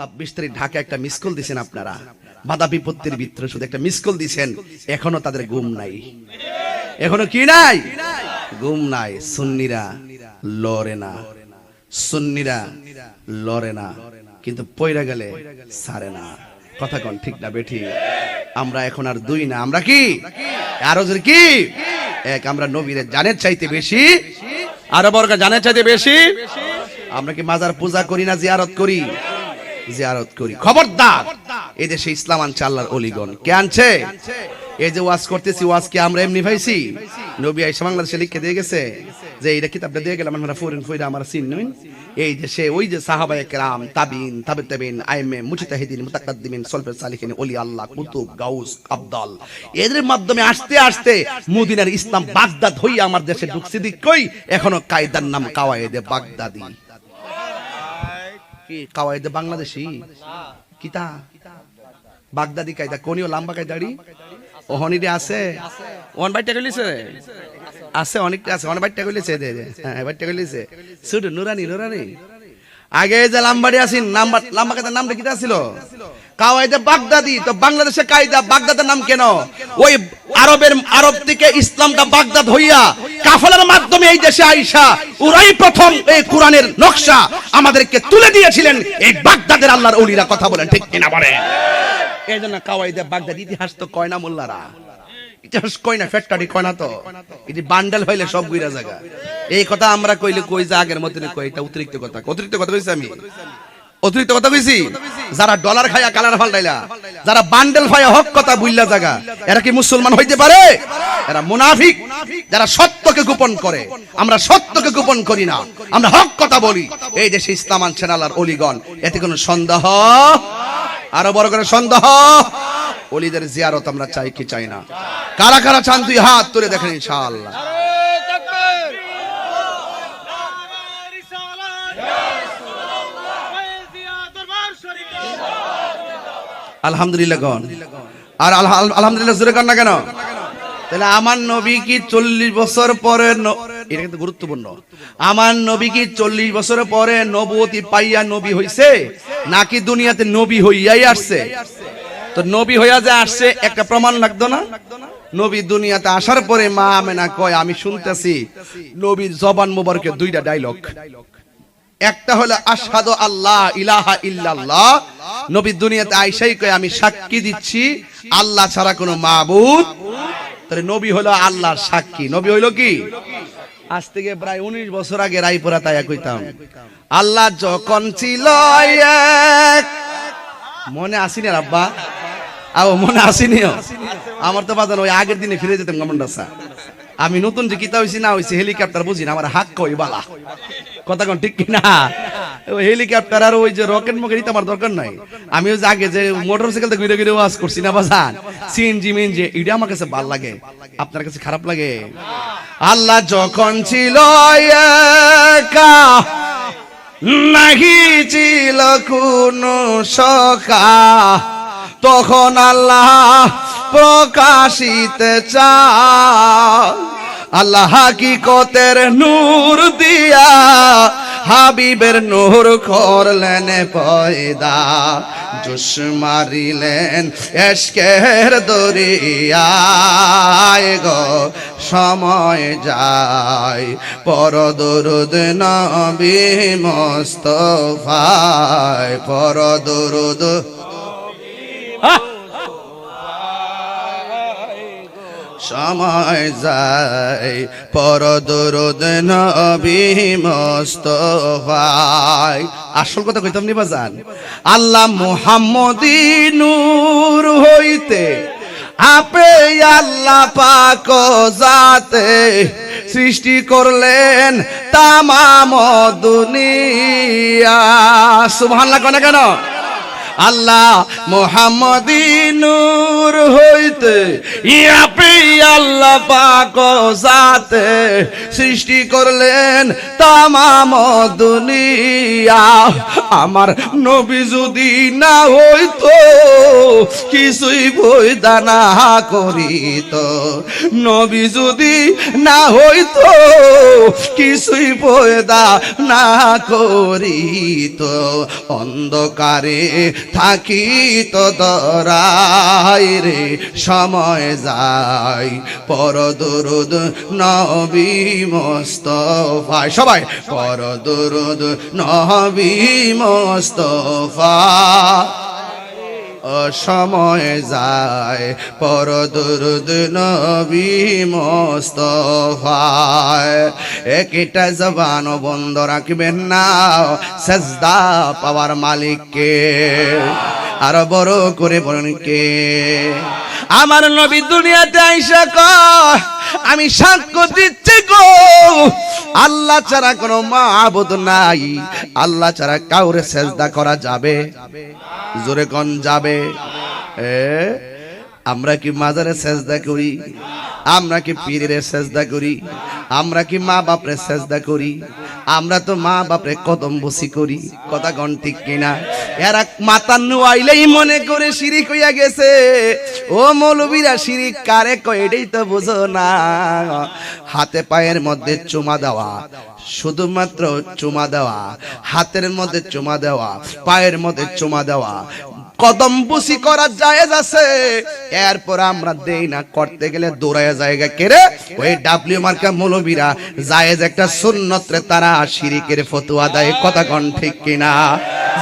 ছাব্বিশ তারিখ ঢাকা একটা মিস কল দিছেন আপনারা। বাধা বিপত্তির ভিতরে শুধু একটা মিস কল দিছেন। এখনও তাদের ঘুম নাই। এখনও কি নাই? ঘুম নাই। সুন্নিরা লড়ে না। সুন্নিরা লড়ে না। কিন্তু পয়রা গেলে সারে না। কথা কন ঠিক না বেঠি। আমরা এখন আর দুই না। আমরা কি? আরও কি? এক, আমরা নবীরে জানের চাইতে বেশি। আরও বর্গ জানের চাইতে বেশি। আমরা কি মাজার পূজা করি না, জিয়ারত করি? জিয়ারত করি। খবরদার! এই দেশে ইসলাম আনছে আল্লাহর অলিগণ। কে আনছে? এই যে ওয়াজ করতেছি, ওয়াজ কি আমরা এমনি পাইছি? নবী আইসা বাংলাদেশে লিখে দিয়ে গেছে যে, এইটা কিতাবটা দিয়ে গেলাম, আমরা ফরিন ফইরা আমরা চিন নইন এই যে সে, ওই যে সাহাবায়ে কেরাম তাবিন তাবে তাবিন আইমে মুজতাহিদিন, মুতাকাদ্দিমিন সলফে সালিহিন ওলি আল্লাহ, কুতুব, গাউস, আব্দাল। এদের মাধ্যমে আসতে আসতে মদিনার ইসলাম বাগদাদ হইয়া আমার দেশে ঢুকছে দিক কই? এখনও কায়দার নাম কাওয়ায়েদে বাগদাদি। কি বাংলাদেশি? কিতা? বাগদাদি কায়দা, কোনিও লাম্বা কায়দাড়ি ওহনিরে আছে? ওয়ান বাইটা কইলিছে আছে, অনেকটা আছে। অনেক বাইটা কইলিছে দে হ্যাঁ বাইটা কইলিছে শুধু নুরানি নুরানি। আগে যে লাম্বাড়ি আসিন নাম্বার লাম্বা কায়দার নামটা কিটা ছিল কাওয়াইদে বাগদাদি, তো বাংলাদেশে কায়দা বাগদাদের নাম কেন? ওই আরবের, আরব থেকে ইসলামটা বাগদাদ হইয়া কাফলার মাধ্যমে এই দেশে আইসা ওরাই প্রথম এই কোরআনের নকশা আমাদেরকে তুলে দিয়েছিলেন। এই বাগদাদের আল্লাহর ওলিরা কথা বলেন, ঠিক কিনা বলেন? এই জন্য কাওয়াইদে বাগদাদ, ইতিহাস তো কয় না মোল্লারা? ইতিহাস কয় না, ফ্যাক্টরি কয় না তো? এটি বান্ডেল হইলে সব গুইরা জায়গা এই কথা আমরা কইলে কই যে আগের মতন কই এটা অতিরিক্ত কথা। অতিরিক্ত কথা কইছি আমি? অতিরিক্ত কথা কইছি? যারা ডলার খায়া কালার ফাল্টাইলা যারা বান্ডেল ফায়া হক কথা বুইল্লা জায়গা এরা কি মুসলমান হইতে পারে? এরা মুনাফিক, যারা সত্যকে গোপন করে। আমরা সত্যকে গোপন করি না, আমরা হক কথা বলি। এই দেশে ইসলাম আনছেন আল্লাহর অলিগণ, এতে কোনো সন্দেহ? আরও বড় করে সন্দেহ? অলিদের জিয়ারত আমরা চাই কি চাই না? কারা কারা চান তুই হাত তুলে দেখেন ইনশাআল্লাহ। আলহামদুলিল্লাহ গন আর আলহামদুলিল্লাহ জোরে কর না কেন? তাহলে আমার নবী কি চল্লিশ বছর পরে এটা কিন্তু গুরুত্বপূর্ণ। আমার নবী কি চল্লিশ বছর পরে নবতী পাইয়া নবী হইছে? নাকি দুনিয়াতে নবী হইয়াই আসছে? তো নবী হইয়া যে আসছে, একটা প্রমাণ লাগতো না? নবী দুনিয়াতে আসার পরে মা আমেনা কয়, আমি শুনতেছি, নবীর জবান মোবারকে দুইটা ডায়লগ একটা হলো আশহাদু আল্লাহ ইলাহা ইল্লাল্লাহ। নবী দুনিয়াতে আইসাই কয়, আমি সাক্ষী দিচ্ছি আল্লাহ ছাড়া কোনো মাবুদ। তাহলে নবী হলো আল্লাহর সাক্ষী। নবী হইল কি? আজ থেকে প্রায় উনিশ বছর আগে রায়পুরা তাইয়া কইতাম, আল্লাহ যখন ছিল মনে আসিনি আব্বা? আও মনে আসিনি আমার তো বাজার ওই আগের দিনে ফিরে যেতাম গমন্ডাসা আমি নতুন যে কিতা হইছি না হইছি, হেলিকপ্টার বুঝি না, আমার হাক কই বালা। কথা কোন ঠিক কিনা? হেলিকপ্টার আর ওই যে রকেট মকেট আমার দরকার নাই। আমি ওই যে আগে যে মোটরসাইকেল ঘুরে ঘুরে ওয়াজ করছি না বাজান? সিএনজি মিনজি এটা আমার কাছে ভালো লাগে। আপনার কাছে খারাপ লাগে? আল্লাহ যখন ছিল একা, নাহি ছিল কোনো সকা তখন আল্লাহ প্রকাশিতে চা আল্লাহ হাকিকতের নূর দিয়া হাবিবের নূর করলেন পয়দা। জুস মারিলেন এসকের দরিয়ায় গো, সময় যায়। পর দরুদ নবী মোস্তফায় পর দরুদ সময় যায়, পর দরুদ নবী মোস্তফায় আসল কথা কইতাম নি বাজান? আল্লাহ মুহাম্মদী নূর হইতে, আপে আল্লাহ পাক জাতে সৃষ্টি করলেন তামাম দুনিয়া। সুবহানাল্লাহ কেন কেন? আল্লাহ মোহাম্মদী নূর হইতে ইয়াপি আল্লাহ পাক সাথে সৃষ্টি করলেন তামাম দুনিয়া। আমার নবী যদি না হইতো, কিছুই বইদা না করিত। নবী যদি না হইতো, কিছুই বইদা না করিত। অন্ধকারে থাকি তো রে সময় যায়। পর দুরুদ নবী ভাই সবাই পর দুরুদ নবী মোস্তফা সময় যায় পর দুরুদ নবী মোস্তফায় একটা জবান বন্ধ রাখবেন না, সেজদা পাওয়ার মালিককে। আর বড় করে বলেন কে? আমার নবী দুনিয়াতে আইসা কয় আমি সাক্ষ্য দিচ্ছি গো। আল্লাহ ছাড়া কোনো মাহবুদ নাই। আল্লাহ ছাড়া কাউরে সেজদা করা যাবে। জোরে কন যাবে? এ? আমরা কি মাজারে সেজদা করি? আমরা কি পীরের সেজদা করি? আমরা কি মা বাপরে সেজদা করি? আমরা তো মা বাপরে কদম বসি করি। কথা গণ ঠিক কিনা? এরা মাথা নুয়াইলেই মনে করে শিরিক হইয়া গেছে। ও মৌলবীরা শিরিক কারে কয় এটাই তো বুঝো না। হাতে পায়ের মধ্যে চুমা দেওয়া, শুধুমাত্র চুমা দেওয়া, হাতের মধ্যে চুমা দেওয়া, পায়ের মধ্যে চুমা দেওয়া কদম বুসি করার জায়েজ আছে। এরপর আমরা দেই না, করতে গেলে দৌড়ায় জায়গা কেড়ে ওই ডাব্লিউ মার্কা মৌলবীরা জায়েজ একটা সুন্নতরে তারা শিরিকের ফতুয়া দেয়, কথা কন ঠিক কিনা?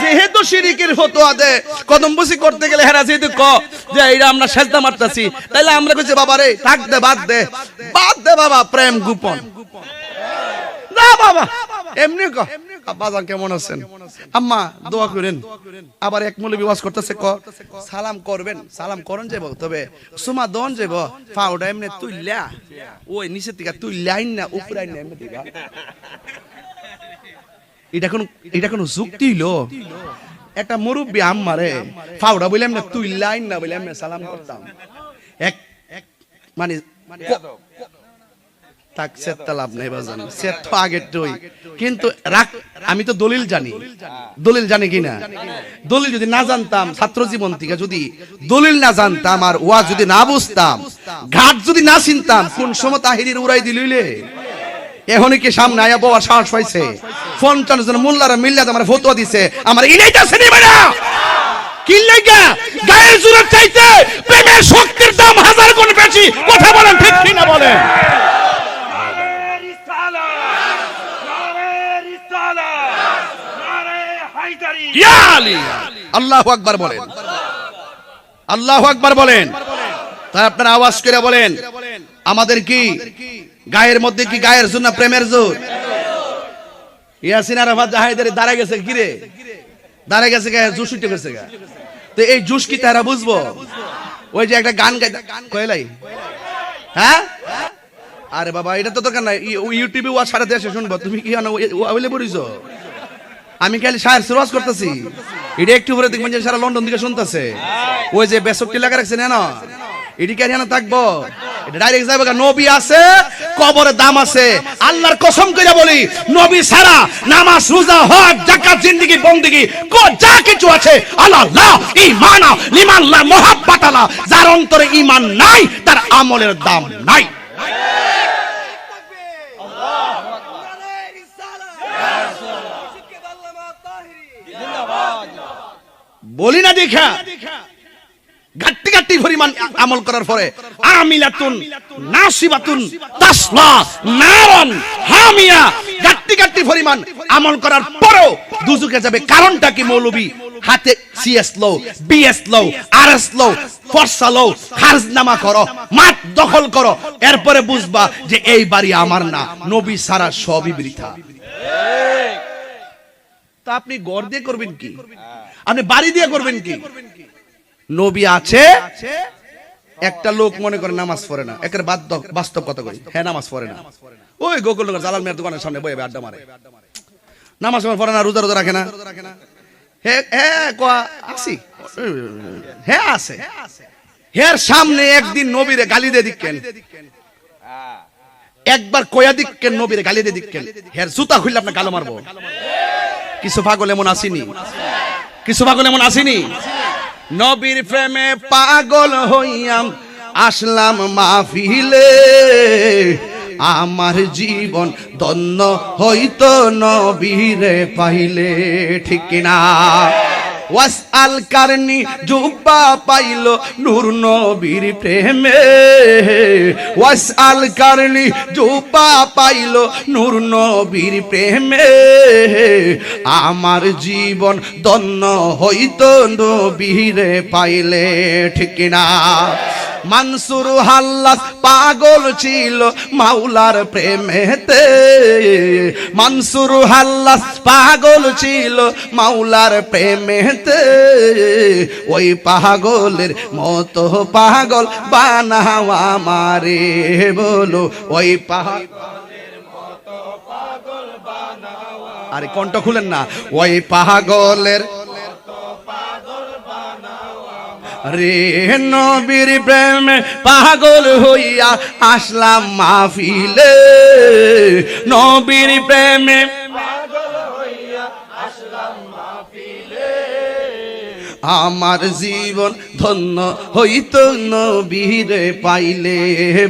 যেহেতু শিরিকের ফতুয়া দেয়, কদম বুসি করতে গেলে হেরা যেহেতু ক, যে এইটা আমরা সেজদা মারতাছি, তাইলে আমরা কইছি বাবা রে থাক দে, বাদ দে বাদ দে বাবা, প্রেম গোপন। না, বাবা। এমনি ক। বাজান কেমন আছেন? আম্মা, দোয়া করেন। আবার এক মূল্য বিবাস করতেছে, ক। সালাম করবেন, সালাম করন যাব তবে সুমা দন যাব ফাউডা এমনি তুই লা ওই নিচে থেকে তুই লাইন না উপরে না এমনি থেকে এটা কোন এটা কোন যুক্তি হইল? একটা মুরব্বী আম্মারে ফাউডা বলে এমনি তুই লাইন না বলে এমনি সালাম করতাম। এক মানে থাক সেটটা লাভ নেই বাজান। সেট তো আগের টই কিন্তু রাখ আমি তো দলিল জানি। দলিল জানি। কিনা? দলিল যদি না জানতাম ছাত্র জীবন থেকে যদি দলিল না জানতাম আর ওয়া যদি না বুঝতাম ঘাট যদি না চিনতাম কোন সময় তাহিরির উড়াই দিলইলে এখনই কি সামনে আয়া বাবা সাহস পাইছে? পঞ্চান্ন জন মোল্লারা মিল্লা আমার ফতোয়া দিছে। আমার ইনাইটা সিনেমা না কি লাগা গায়ের জোরে চাইতে প্রেমের শক্তির দাম হাজার গুণ বেশি কথা বলেন ঠিক কিনা বলেন নারে রিসালা নারে রিসালা নারে হায়দারি ইয়া আলী আল্লাহু আকবার বলেন। আল্লাহু আকবার বলেন। তাই আপনারা আওয়াজ করে বলেন, আমাদের কি গায়ের মধ্যে কি গায়ের জন্য প্রেমের জোর? গেছে কি রে? দাঁড়ায় গেছে গায়ে জুস উঠে গেছে গা তো এই জুস কি তারা বুঝব? ওই যে একটা গান গাই কয়লাই? হ্যাঁ? আরে বাবা, এটা তো দরকার নাই। ইউটিউবে ওয়া সারা দেশে শুনব। তুমি কি ওয়াইলে পড়িছো আমি খালি শায়ের সুরাজ করতেছি। এটা একটু পরে দেখবেন যে সারা লন্ডন থেকে শুনতেছে। ওই যে বেসরটি লাগা রাখছে না থাকব? ডাইরেক্ট যাবে নবী আছে দাম আছে। আল্লাহর কসম করে বলি, নবী সারা নামাজ, রোজা, হজ, যাকাত, জিন্দেগি, বন্দেগি, কো যা কিছু আছে, আল্লাহ লা ঈমান লিমান যার অন্তরে ঈমান নাই, তার আমলের দাম নাই। বলি না দেখা। গাট্টি গাট্টি পরিমাণ আমল করার পরে আমিলাতুন, নাসিবাতুন তাসলা নারন, হামিয়া গাট্টি গাট্টি পরিমাণ আমল করার পরেও দুজুকে যাবে। কারণটা কি মৌলবী? হাতে সিএস লো বিএস লো আরএস লো ফর্সা লো খারজনামা করো, মাঠ দখল করো। এরপরে বুঝবা যে এই বাড়ি আমার না, নবী সারা সবই বৃথা। তা আপনি গড় দিয়ে করবেন কি? আপনি বাড়ি দিয়ে করবেন কি? নবী আছে একটা লোক মনে করে নামাজ পড়ে না। একের বাস্তব কথা কই? হ্যাঁ নামাজ পড়ে না। ওই গোকুল জালাল মিয়ার দোকানের সামনে বয়ে আড্ডা মারে। নামাজ পড়ে না রোজা রোজা রাখে না। হে হে কয়া আসি। হে আছে। হের সামনে একদিন নবীরে গালি দিয়ে দিকেন একবার কয়া দিকেন নবীরে গালি দিয়ে দিকেন হের জুতা খুললে আপনার গালো মারবো। কিছু পাগল এমন আসিনি। কিছু পাগল এমন আসেনি। নবীর প্রেমে পাগল হইয়াম, আসলাম মাহফিলে। আমার জীবন দন্ন হইতো নবীরে পাইলে, ঠিক কিনা? ওয়াস আল কারনি, জুব্বা পাইল নূর নবীর প্রেমে। ওয়াস আল কারনি, জুব্বা পাইল নূর নবীর প্রেমে। আমার জীবন দন্ন হইতো নবীরে পাইলে, ঠিক না মানসুর হাল্লাস পাগল ছিল মাওলার প্রেমেতে। মানসুর হাল্লাস পাগল ছিল মাওলার প্রেমেতে। ওই পাগলের মতো পাগল বানাও আমারে বলো, ওই পাগল আরে কণ্ঠ খুলেন না, ওই পাগলের রে নবীর প্রেমে পাগল হইয়া আসলাম মাহফিলে। নবীর প্রেমে আমার জীবন ধন্য হইত নবীরে পাইলে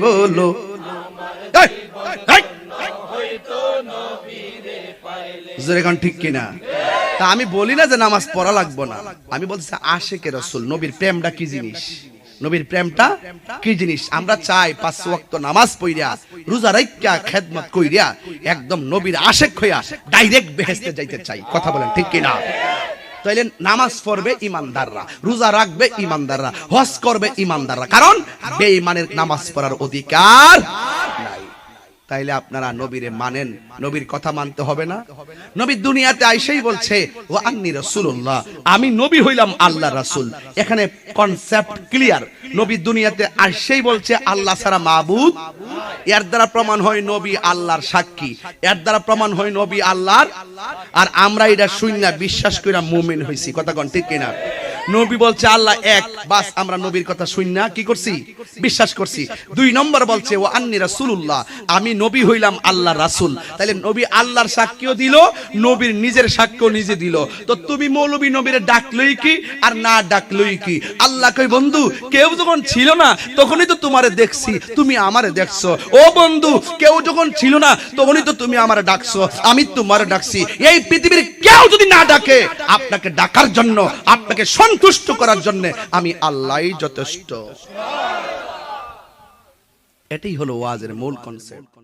বলো। এই, ঠিক কিনা? তা আমি বলি না যে নামাজ পড়া লাগবো না। আমি বলছি, আশেকে রসুল, নবীর প্রেমটা কি জিনিস? নবীর প্রেমটা কি জিনিস? আমরা চাই পাঁচ ওয়াক্ত নামাজ পড়িয়া, রোজা রাইকা খেদমত কইরা একদম নবীর আশেক হইয়া ডাইরেক্ট বেহেস্তে যাইতে চাই। কথা বলেন, ঠিক কিনা? তাইলে নামাজ পড়বে ইমানদাররা রোজা রাখবে ইমানদাররা হজ করবে ইমানদাররা কারণ বেঈমানের নামাজ পড়ার অধিকার তাইলে আপনারা নবীরে মানেন। নবীর কথা মানতে হবে না। নবী দুনিয়াতে আইসেই বলছে ও আন্নি রাসূলুল্লাহ। আমি নবী হইলাম আল্লাহ রাসূল। এখানে কনসেপ্ট ক্লিয়ার নবী দুনিয়াতে আইসেই বলছে, আল্লাহ ছাড়া মাবুদ। এর দ্বারা প্রমাণ হয় নবী আল্লাহর সাক্ষী। এর দ্বারা প্রমাণ হয় নবী আল্লাহর। আর আমরা এটা শূন্য বিশ্বাস কইরা মুমিন হইছি। কথা কোন ঠিক কিনা? নবী বলছে, আল্লাহ এক। বাস, আমরা নবীর কথা শুননা কি করছি? বিশ্বাস করছি। দুই নম্বর বলছে ও আন্নি রাসূলুল্লাহ। আমি নবী হইলাম আল্লাহ রাসূল। তাহলে নবী আল্লাহর সাক্ষ্য দিল, নবীর নিজের সাক্ষ্য নিজে দিল। তো তুমি মৌলবী নবীরে ডাকলই কি আর না ডাকলই কি? আল্লাহ কই বন্ধু, কেউ যখন ছিল না, তখনই তো তোমারে দেখছি। তুমি আমারে দেখছ। ও বন্ধু, কেউ যখন ছিল না, তখনই তো তুমি আমারে ডাকছো। আমি তোমারে ডাকছি। এই পৃথিবীর কেউ যদি না ডাকে, আপনাকে ডাকার জন্য, আপনাকে সন্তুষ্ট করার জন্য আমি আল্লাহ যথেষ্ট। এটাই হলো ওয়াজের মূল কনসেপ্ট